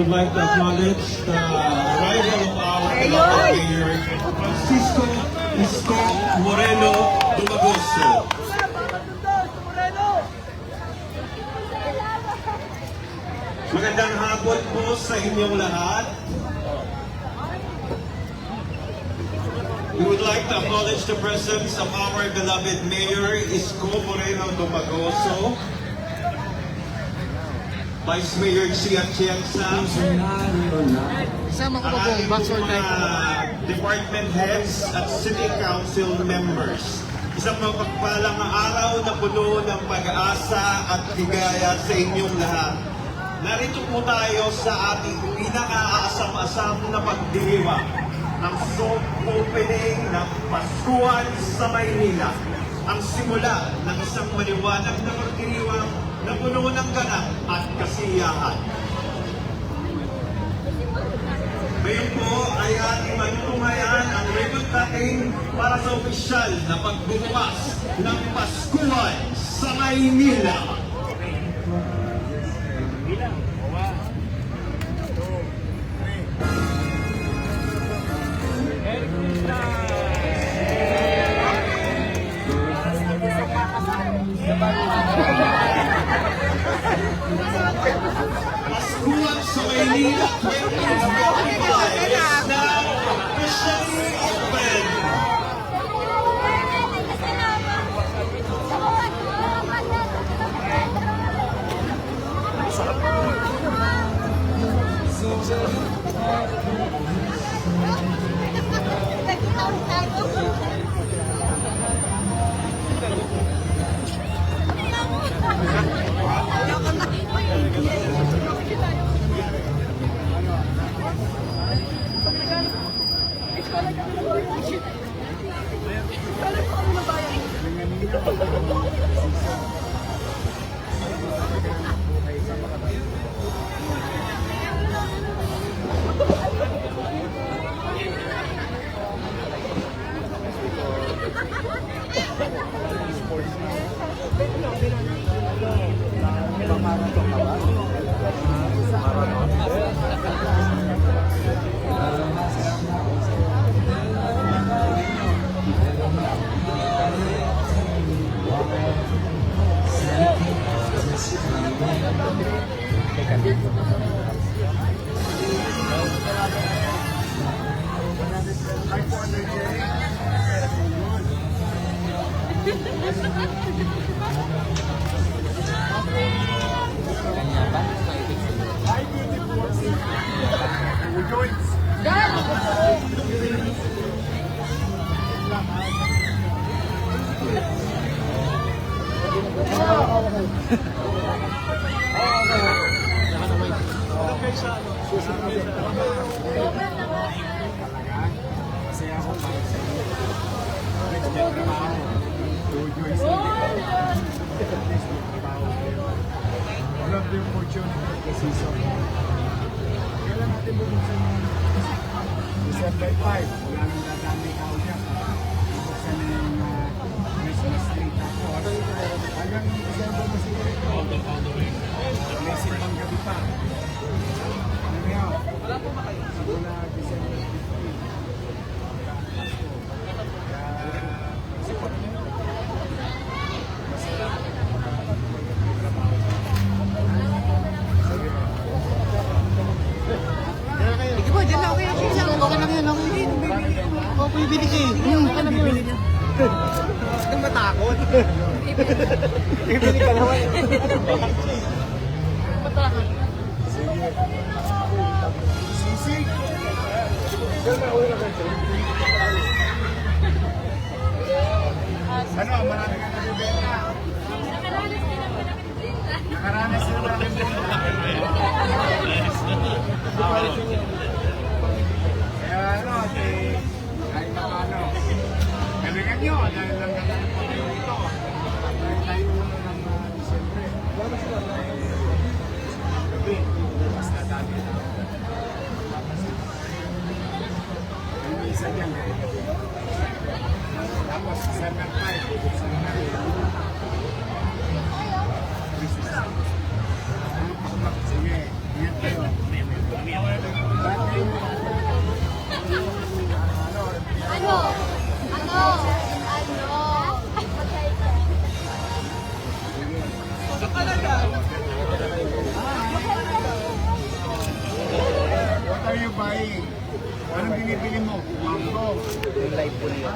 Would like to acknowledge the arrival of our beloved Mayor Francisco Isko Moreno Dumagoso. Magandang hapon po sa inyong lahat. We would like to acknowledge the presence of our beloved Mayor Isko Moreno Dumagoso, Vice Mayor Chia Chiangsa, Isama ko ang ating kung backsword mga department heads at city council members. Isang mapagpalang araw na puno ng pag-asa at ligaya sa inyong lahat. Narito po tayo sa ating pinaka-asam-asam na pagdiriwang ng soft opening ng Paskuhan sa Maynila. Ang simula ng isang maliwanag na pagdiriwang na puno ng ganap at kasiyahan. Ngayon po ay ating matutunghayan ang ribbon cutting para sa opisyal na pagbubukas ng Paskuhan sa Maynila. Sa Masaya ako para sa iyo. Next na trabaho. Tuloy sa Next na trabaho. Love the opportunity kasi sa Kailan natin bubuksan yung December 5. Wala nang dadami kao niya. Buksan na yung uh, Christmas tree. Tapos hanggang December na siguro. May simbang gabi pa. Ano? Wala po ba kayo? Simula December 15. Sige po, dyan na okay. Okay lang, okay lang yan. Okay din. Oo, bibili ka eh. Hmm, ano lang yun. Huwag kang matakot. Bibili ka naman. Sisig! Ano, marami ka nabibenta? Nakaranas na namin benta. Kaya nyo, dahil lang kami ito. Dahil tayo ng uh, Disyembre. Gabi, mas nadami na ako. Yung isa dyan, gabi-gabi. Tapos, December 5, bubuksan na rin. Christmas. Binibili mo? Mango. Yung live po niya.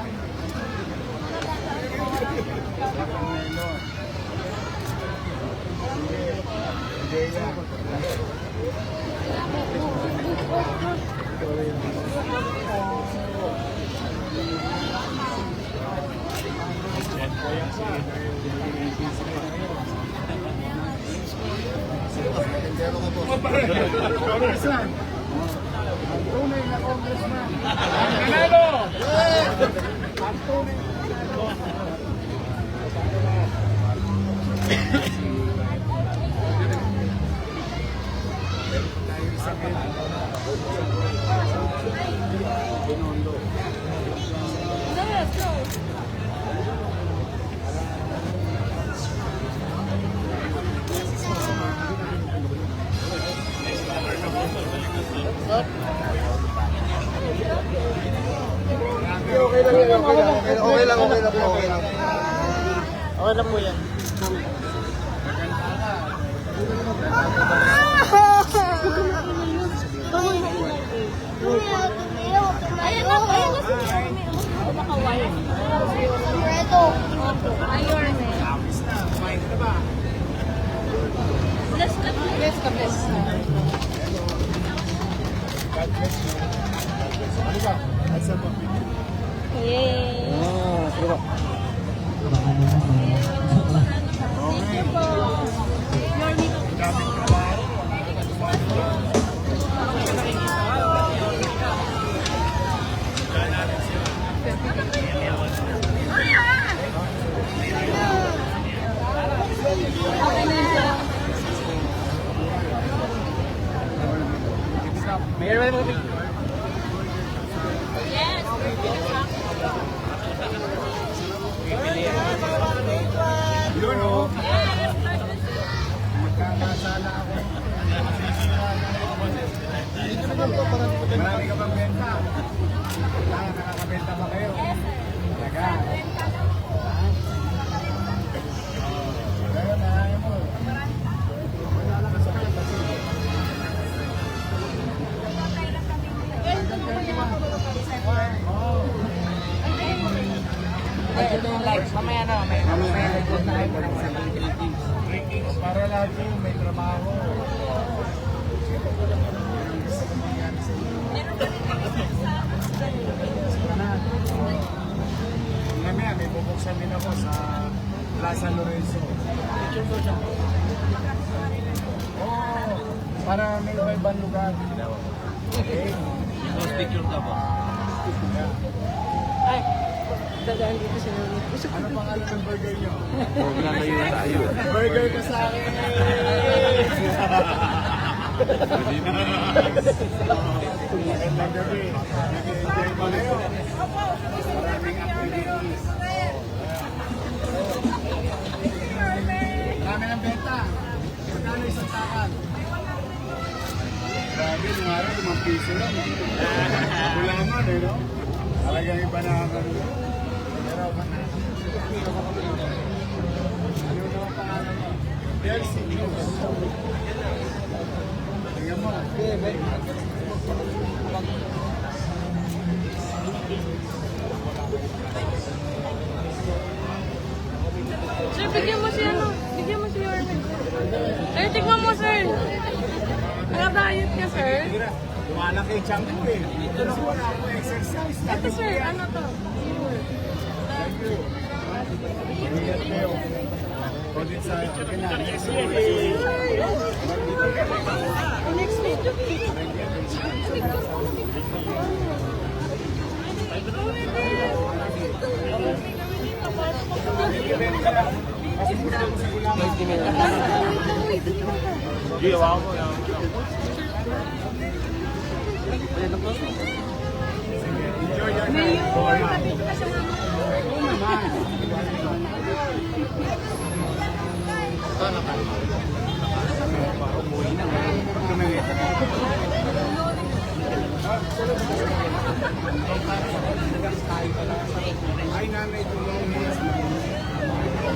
Congressman. Ang up. Okay lang yan, okay lang. Okay lang, okay lang okay lang. Okay lang po yan. Ayan na, ayan na si Jeremy. Nakawala. Reto. Ayun. Fine ka ba? Bless ka, bless ka, bless. God bless you. Ano ba? At sa mga Yay. Ah, sige po. Marami ka bang benta? Ah, nakakabenta ba kayo? Talaga. Ito yung live. Mamaya na, mamaya. Mamaya na. Para lagi may trabaho. Mamaya may bubuksan din ako sa Plaza Lorenzo. Oo, para may iba ibang lugar. Okay. picture ka ba? Ay, dadaan dito si Yorme. Ano pangalan ng burger nyo? Maglalayo na tayo. Burger ka sa akin! Marami ng benta. Magkano isang takal? Grabe, nung araw, limang piso lang. Gulaman eh, no? Talagang iba na ang ano. Pero, ano naman pangalan mo? Delcy. Sir, bigyan mo si ano. Bigyan mo si Yorme. Sir, tignan mo, sir. Naka-diet ka, sir. Lumalaki yung ko eh. Kasi wala akong exercise. Ito, sir. Ano to? Thank you. Ingat kayo. Kodit sa akin na. Ay, nanay, tulong niya sa mga